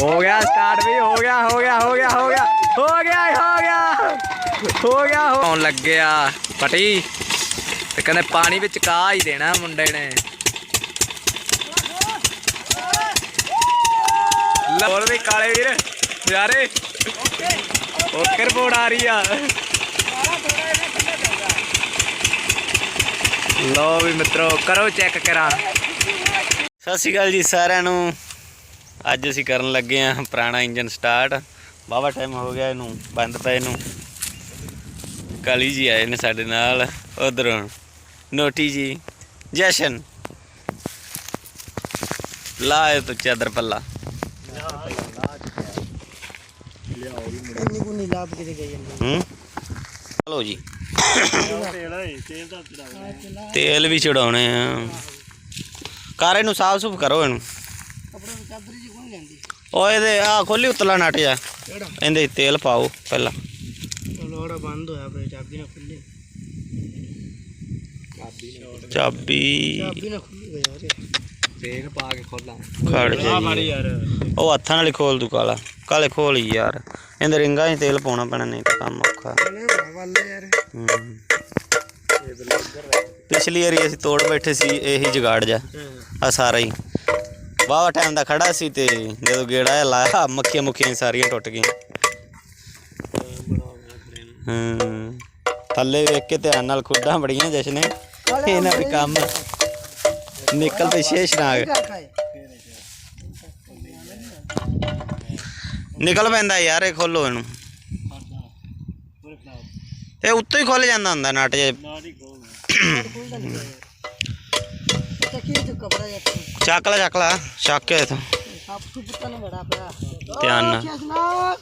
ਹੋ ਗਿਆ ਸਟਾਰਟ ਵੀ ਹੋ ਗਿਆ ਹੋ ਗਿਆ ਹੋ ਗਿਆ ਹੋ ਗਿਆ ਹੋ ਗਿਆ ਹੋ ਗਿਆ ਹੋ ਗਿਆ ਹੋਣ ਲੱਗਿਆ ਪਟੀ ਤੇ ਕਹਿੰਦੇ ਪਾਣੀ ਵਿੱਚ ਕਾ ਹੀ ਦੇਣਾ ਮੁੰਡੇ ਨੇ। ਲੋੜ ਵੀ ਕਾਲੇ ਵੀਰ ਯਾਰੇ ਓਕੇ ਰਿਪੋਰਟ ਆ ਰਹੀ ਆ। ਲੋ ਵੀ ਮਿੱਤਰੋ ਕਰੋ ਚੈੱਕ ਕਰਾਂ। ਸਤਿ ਸ਼੍ਰੀ ਅਕਾਲ ਜੀ ਸਾਰਿਆਂ ਨੂੰ। ਅੱਜ ਅਸੀਂ ਕਰਨ ਲੱਗੇ ਆਂ ਪੁਰਾਣਾ ਇੰਜਨ ਸਟਾਰਟ। ਬਾਵਾ ਟਾਈਮ ਹੋ ਗਿਆ ਇਹਨੂੰ, ਬੰਦ ਪਏ ਨੂੰ ਕਾਲੀ ਜੀ ਆਏ ਨੇ ਸਾਡੇ ਨਾਲ, ਉਧਰੋਂ। ਨੋਟੀ ਜੀ, ਜਸ਼ਨ। ਲਾਏ ਤੋ ਚਾਦਰ ਪੱਲਾ। ਚਲੋ ਜੀ। ਤੇਲ ਵੀ ਚੜਾਉਣੇ ਆ। ਕਾਰ ਇਹਨੂੰ ਸਾਫ਼ ਸੁਫ ਕਰੋ ਇਹਨੂੰ। ਜੀ ਓਏ ਇਹਦੇ ਆ ਖੋਲੀ ਉਤਲਾ ਨਟ ਜਾ। ਕਿਹੜਾ? ਇਹਦੇ 'ਚ ਤੇਲ ਪਾਓ ਪਹਿਲਾਂ। ਲੋੜਾ ਬੰਦ ਹੋਇਆ ਪਿਆ ਚਾਬੀ ਨਾਲ ਖੁੱਲੇ ਚਾਬੀ ਚਾਬੀ। ਨਾਲ ਖੁੱਲੀ ਯਾਰ ਤੇਲ ਪਾ ਕੇ ਖੋਲਾਂ। ਖੜ ਜਾਈ ਉਹ ਹੱਥਾਂ ਨਾਲ ਹੀ ਖੋਲ ਦੂ ਕਾਲਾ। ਕਾਲੇ ਖੋਲ ਹੀ ਯਾਰ। ਇਹਦੇ ਰਿੰਗਾਂ 'ਚ ਤੇਲ ਪਾਉਣਾ ਪੈਣਾ ਨਹੀਂ ਤਾਂ ਕੰਮ ਔਖਾ। ਯਾਰ। ਪਿਛਲੀ ਵਾਰੀ ਅਸੀਂ ਤੋੜ ਬੈਠੇ ਸੀ ਇਹੀ ਜਗਾੜ ਜਾ ਆ ਸਾਰਾ ਹੀ। ਵਾਵਾ ਟਾਈਮ ਦਾ ਖੜਾ ਸੀ ਤੇ ਜਦੋਂ ਗੇੜਾ ਲਾਇਆ ਮੱਖੀਆਂ ਮੁੱਖੀਆਂ ਸਾਰੀਆਂ ਟੁੱਟ ਗਈਆਂ। ਹੂੰ ਥੱਲੇ ਵੇਖ ਕੇ ਧਿਆਨ ਨਾਲ ਖੁੱਡਾਂ ਬੜੀਆਂ ਜਸ਼ਨੇ ਇਹਨਾਂ ਵੀ ਕੰਮ। ਨਿਕਲ ਤੇ ਸ਼ੇਸ਼ ਨਾਗ ਨਿਕਲ ਪੈਂਦਾ ਯਾਰ ਇਹ ਖੋਲੋ ਇਹਨੂੰ। ਇਹ ਉੱਤੋਂ ਹੀ ਖੁੱਲ ਜਾਂਦਾ ਹੁੰਦਾ ਨਟ ਜੇ। ਖੁੱਲਦਾ ਨਹੀਂ ਯਾਰ ਚੱਕੀ ਤੇ ਕਪੜਾ ਯਾਰ ਚੱਕ ਲੈ ਚੱਕ ਲੈ ਚੱਕ ਕੇ ਇਥੋਂ ਸਭ ਤੋਂ ਪੁੱਤਾਂ ਨੇ ਬੜਾ ਪਿਆ ਧਿਆਨ ਨਾਲ। ਚਸਨਾ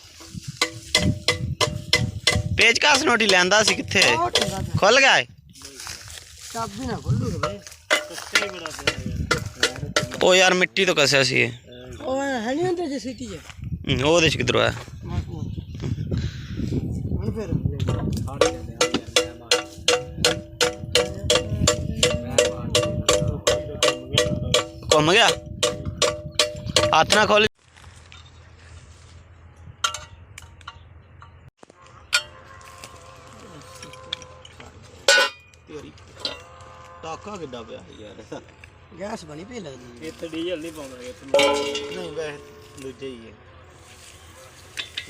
ਪੇਚਕਸ ਨੋਟੀ ਲੈਂਦਾ ਸੀ ਕਿੱਥੇ ਉਹ ਟੰਗਾ ਤਾ। ਖੁੱਲ ਗਿਆ ਏ? ਚਾਬੀ ਨਾ ਖੁੱਲੂ ਰੇ ਉਹ ਯਾਰ ਮਿੱਟੀ ਤੋਂ ਕਸਿਆ ਸੀ ਇਹ ਉਹ ਹੈ ਨਹੀਂ ਹੁੰਦੇ ਜੇ ਸਿੱਟੀ ਜੇ ਹੂੰ, ਉਹ ਉਹਦੇ ਚ ਕਿਧਰੋਂ ਆਇਆ ਹੁਣ ਫਿਰ ਘੁੰਮ ਗਿਆ? ਹੱਥ ਨਾਲ ਖੋਲ ਤੇਰੀ ਟਾਕਾ ਕਿੱਡਾ ਪਿਆ ਯਾਰ। ਗੈਸ ਬਣੀ ਪਈ ਲੱਗਦੀ ਇੱਥੇ ਡੀਜ਼ਲ ਨਹੀਂ ਪਾਉਂਦਾ ਇੱਥੇ। ਨਹੀਂ ਵੈਸੇ ਦੂਜਾ ਹੀ ਹੈ।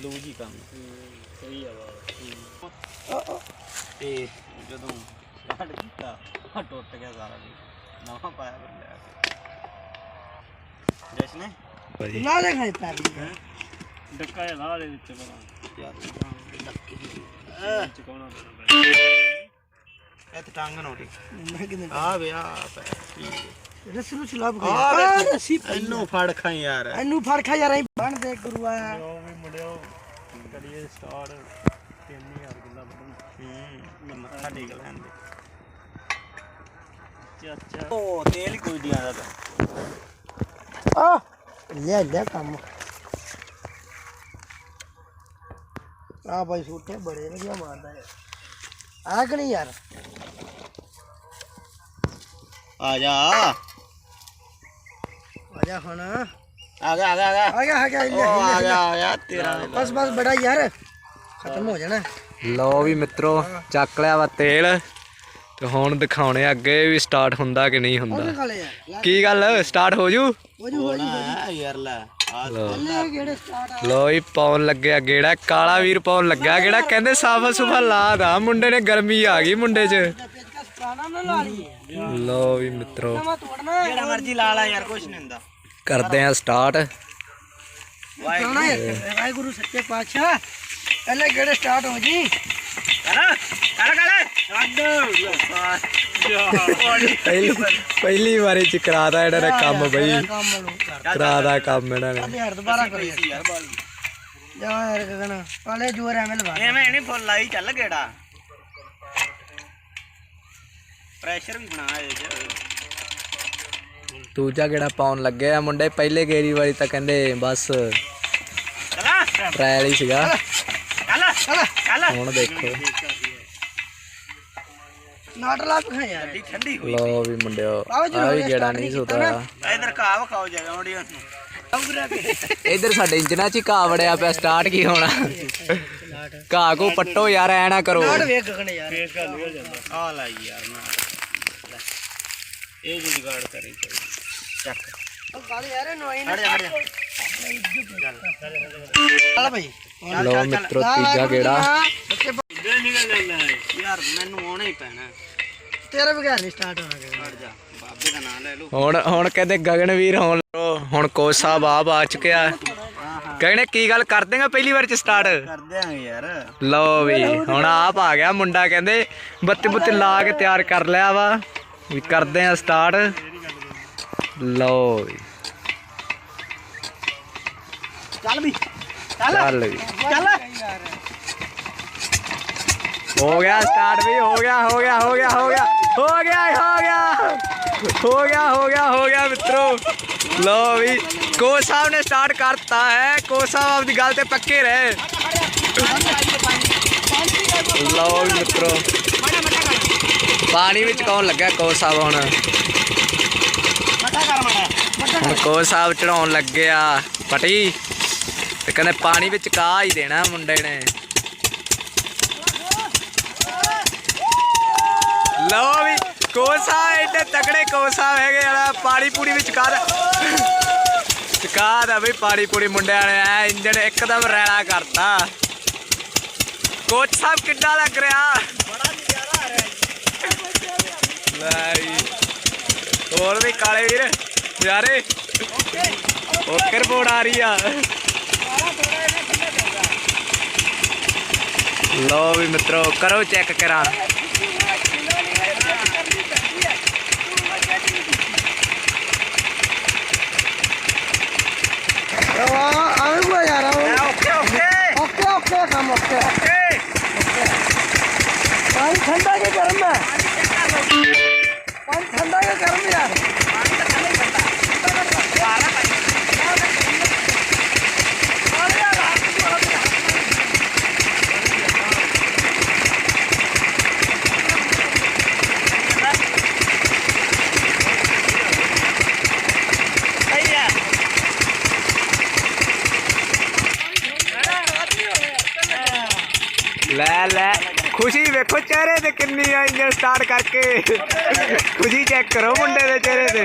ਲੂਜ ਹੀ ਕੰਮ। ਸਹੀ ਆ ਵਾ ਤੇ ਜਦੋਂ ਸਟਾਰਟ ਕੀਤਾ ਟੁੱਟ ਗਿਆ ਸਾਰਾ ਨਵਾਂ ਪਾਇਆ ਫਿਰ ਲਿਆ ਜਸ਼ਨੇ ਨਾ ਦੇ ਖਾਈ ਪੈ ਡੱਕਾ ਜਿਹਾ ਲਾ ਦੇ ਵਿੱਚ ਬਣਾ ਯਾਰ ਚਕਾਉਣਾ ਇਹ ਤੇ ਟੰਗ ਨੋਟੀ ਮੈਂ ਕਿਤੇ ਆ ਵੇ ਆ ਪੈ ਰਸ ਨੂੰ ਚਲਾਬ ਆ। ਰੱਸੀ ਇਹਨੂੰ ਫੜ ਖਾਈ ਯਾਰ। ਇਹਨੂੰ ਫੜ ਖਾ ਯਾਰ ਅਸੀਂ ਬਣ ਦੇ ਗੁਰੂਆ ਉਹ ਵੀ ਮੁੰਡਿਓ ਕਰੀਏ ਸਟਾਰਟ 3000 ਕਿੱਲਾ ਬਣ ਹੂੰ ਮੱਥਾ ਟੇਕ ਲੈਣ ਦੇ। ਚਾਚਾ। ਉਹ ਤੇਲ ਕੋਈ ਨਹੀਂ ਆਦਾ ਆ। ਲੈ ਲੈ ਕੰਮ। ਆ ਬਾਈ ਸੂਟੇ ਬੜੇ ਵਧੀਆ ਮਾਰਦਾ ਯਾਰ ਆ ਕਿ ਨਹੀਂ ਯਾਰ? ਆ ਜਾ। ਆ ਜਾ ਹੁਣ। ਆ ਗਿਆ ਆ ਗਿਆ ਆ ਗਿਆ ਗਿਆ ਆ ਗਿਆ ਉਹ ਆ ਗਿਆ ਆ ਗਿਆ ਤੇਰਾ ਬਸ ਬਸ ਬੜਾ ਯਾਰ। ਖਤਮ ਹੋ ਜਾਣਾ। ਲਓ ਵੀ ਮਿੱਤਰੋ ਚੱਕ ਲਿਆ ਵਾ ਤੇਲ। ਤੇ ਹੁਣ ਦਿਖਾਉਣੇ ਆ ਅੱਗੇ ਵੀ ਸਟਾਰਟ ਹੁੰਦਾ ਕਿ ਨਹੀਂ ਹੁੰਦਾ। ਕੀ ਗੱਲ ਸਟਾਰਟ ਹੋ ਜੂ? ਯਾਰ ਲੈ। ਆ ਲੈ। ਕਿਹੜੇ ਸਟਾਰਟ ਆ? ਲੋ ਹੀ ਪਾਉਣ ਲੱਗਿਆ ਗੇੜਾ ਕਾਲਾ ਵੀਰ ਪਾਉਣ ਲੱਗਿਆ ਗੇੜਾ ਕਹਿੰਦੇ ਸਾਫਾ ਸੁਫਾ ਲਾ ਦਾ ਮੁੰਡੇ ਨੇ ਗਰਮੀ ਆ ਗਈ ਮੁੰਡੇ 'ਚ। ਲਾ ਲਈ ਲੋ ਵੀ ਮਿੱਤਰੋ। ਜਿਹੜਾ ਮਰਜ਼ੀ ਲਾ ਲਾ ਯਾਰ ਕੁਛ ਨਹੀਂ ਹੁੰਦਾ। ਕਰਦੇ ਆ ਸਟਾਰਟ ਵਾਹਿਗੁਰੂ। ਸੱਚੇ ਪਾਤਸ਼ਾਹ। ਪਹਿਲੇ ਕਿਹੜੇ ਸਟਾਰਟ ਹੋ ਜੀ। ਪਹਿਲੀ ਪਹਿਲੀ ਵਾਰੀ ਚ ਕਰਾਦਾ ਇਹਨਾਂ ਨੇ ਕੰਮ ਬਈ। ਕਰਾਦਾ ਕੰਮ ਇਹਨਾਂ ਨੇ। ਦੁਬਾਰਾ ਕਰੋ। ਯਾਰ ਯਾਰ ਬਾਲੀ ਜਾ ਯਾਰ ਗਗਨ ਪਾਲੇ ਜੋਰ ਐਵੇਂ ਲਵਾ ਐਵੇਂ ਨਹੀਂ ਫੁੱਲ ਲਾਈ ਚੱਲ ਗੇੜਾ। ਪ੍ਰੈਸ਼ਰ ਵੀ ਬਣਾ ਇਹ ਚ। ਦੂਜਾ ਗੇੜਾ ਪਾਉਣ ਲੱਗੇ ਆ ਮੁੰਡੇ ਪਹਿਲੇ ਗੇਰੀ ਵਾਲੀ ਤਾਂ ਕਹਿੰਦੇ ਬਸ ਚਲਾ। ਟ੍ਰਾਇਲ ਹੀ ਸੀਗਾ। ਚੱਲ ਚੱਲ। ਹੁਣ ਦੇਖੋ। ਨਾਟ ਲਾ ਪਖਾ ਯਾਰ। ਗੱਡੀ ਠੰਡੀ ਹੋਈ ਲੋ ਵੀ ਮੁੰਡਿਓ ਆ ਵੀ start ਨਹੀਂ ਸੁਤਾ। ਇਧਰ ਕਾਵ ਖਾਓ ਜਗਾ ਆਡੀਅנס ਨੂੰ। ਇੱਧਰ ਸਾਡੇ ਇੰਜਨਾਂ 'ਚ ਹੀ ਘਾਹ ਵੜਿਆ ਪਿਆ ਸਟਾਰਟ ਕੀ ਹੋਣਾ? ਘਾਹ ਕੋ ਪੱਟੋ ਯਾਰ ਐ ਨਾ ਕਰੋ। ਸਟਾਰਟ ਵੇਖ ਗਗਨ ਯਾਰ। ਆ ਲਾਈ ਯਾਰ ਲੈ। ਇਹ ਜੀ ਜੁਗਾੜ ਕਰੀ ਚੱਕ। ਉਹ ਗੱਲ ਯਾਰ ਨੋਈ ਨਾ ਹਟ ਜਾ ਹਟ ਜਾ। ਚੱਲ ਭਾਈ। ਲੋ ਮਿੱਤਰੋ ਤੀਜਾ ਗੇੜਾ। ਯਾਰ ਮੈਨੂੰ ਆਉਣਾ ਹੀ ਪੈਣਾ। ਤੇਰੇ ਬਗੈਰ ਨਹੀਂ ਸਟਾਰਟ ਹੋਣਾ ਗਗਨ ਹਟ ਜਾ ਬਾਬੇ ਦਾ ਨਾਮ ਲੈ ਲਓ। ਹੁਣ ਹੁਣ ਕਹਿੰਦੇ ਗਗਨਵੀਰ ਹੁਣ ਹੁਣ ਕੋਚ ਸਾਹਿਬ ਆਪ ਆ ਚੁੱਕਿਆ। ਗਗਨੇ ਕੀ ਗੱਲ ਕਰ ਦੇਗਾ ਪਹਿਲੀ ਵਾਰ ਚ ਸਟਾਰਟ ਕਰ ਦਿਆਂਗੇ ਯਾਰ। ਲਓ ਵੀ ਹੁਣ ਆਪ ਆ ਗਿਆ ਮੁੰਡਾ ਕਹਿੰਦੇ ਬੱਤੀ ਬੁੱਤੀ ਲਾ ਕੇ ਤਿਆਰ ਕਰ ਲਿਆ ਵਾ। ਵੀ ਕਰਦੇ ਆ ਸਟਾਰਟ ਲਓ ਵੀ। ਚੱਲ ਵੀ। ਚੱਲ। ਵੀ। ਚੱਲ। ਹੋ ਗਿਆ ਸਟਾਰਟ ਵੀ ਹੋ ਗਿਆ ਹੋ ਗਿਆ ਹੋ ਗਿਆ ਹੋ ਗਿਆ। ਹੋ ਗਿਆ ਹੋ ਗਿਆ। ਹੋ ਗਿਆ ਹੋ ਗਿਆ ਹੋ ਗਿਆ ਮਿੱਤਰੋ। ਲਓ ਵੀ ਕੋਚ ਸਾਹਿਬ ਨੇ ਸਟਾਰਟ ਕਰਤਾ ਹੈ। ਕੋਚ ਸਾਹਿਬ ਆਪਦੀ ਗੱਲ ਤੇ ਪੱਕੇ ਰਹੇ। ਵੀ ਮਿੱਤਰੋ। ਪਾਣੀ ਵਿੱਚ ਕੌਣ ਲੱਗਾ ਕੋਚ ਸਾਹਿਬ ਹੁਣ? ਹੁਣ ਕੋਚ ਸਾਹਿਬ ਚੜਾਉਣ ਲੱਗੇ ਆ। ਪਟੀ? ਤੇ ਕਹਿੰਦੇ ਪਾਣੀ ਵਿੱਚ ਕਾ ਹੀ ਦੇਣਾ ਮੁੰਡੇ ਨੇ। ਲਓ ਵੀ, ਕੋਸਾ ਐਡੇ ਤਕੜੇ ਕੋਸਾ ਹੈਗੇ ਆ, ਪਾਣੀ ਪੂਰੀ ਵਿੱਚ ਕਰ ਚਕਾ ਦਾ ਵੀ ਪਾਣੀ ਪੂਰੀ ਮੁੰਡਿਆਂ ਨੇ, ਐ ਇੰਜਣ ਇੱਕਦਮ ਰੈਲਾ ਕਰਤਾ। ਕੋਚ ਸਾਹਿਬ ਕਿੱਡਾ ਲੱਗ ਰਿਹਾ। ਬੜਾ ਨਜ਼ਾਰਾ ਆ ਰਿਹਾ ਲੈ ਹੋਰ ਵੀ ਕਾਲੇ ਵੀਰ, ਯਾਰੇ। ਓਕੇ ਰਿਪੋਰਟ ਆ ਰਹੀ ਆ। लो भी मित्रों करो चेक करा। Okay okay. ओके ठंडा ਲੈ ਲੈ। ਖੁਸ਼ੀ ਵੇਖੋ, ਚਿਹਰੇ ਤੇ ਕਿੰਨੀ ਆ ਇੰਜਨ ਸਟਾਰਟ ਕਰਕੇ। ਖੁਸ਼ੀ ਚੈੱਕ ਕਰੋ ਮੁੰਡੇ ਦੇ ਚਿਹਰੇ ਤੇ।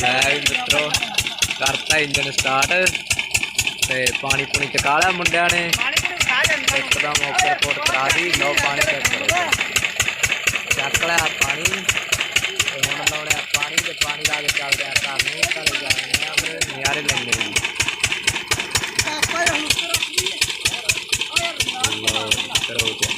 ਲੈ ਵੀ ਮਿੱਤਰੋ, ਕਰਤਾ ਇੰਜਨ ਸਟਾਰਟ ਤੇ ਪਾਣੀ ਪੂਣੀ ਚਕਾ ਲਿਆ ਮੁੰਡਿਆਂ ਨੇ। ਇੱਕਦਮ ਉੱਪਰ ਕੋਟ ਕਰਾ ਦੀ, ਲਓ ਪਾਣੀ ਚੈੱਕ ਕਰੋ। ਚੱਕ ਲਿਆ ਪਾਣੀ। ਹੁਣ ਲਾਉਣੇ ਪਾਣੀ ਤੇ ਪਾਣੀ ਲਾ ਕੇ ਚੱਲਦੇ ਆ ਘਰ ਨੂੰ। ਘਰੇ ਜਾਣੇ ਆ ਨਿਆਰੇ ਲੈਣੇ ਜੀ здоровья.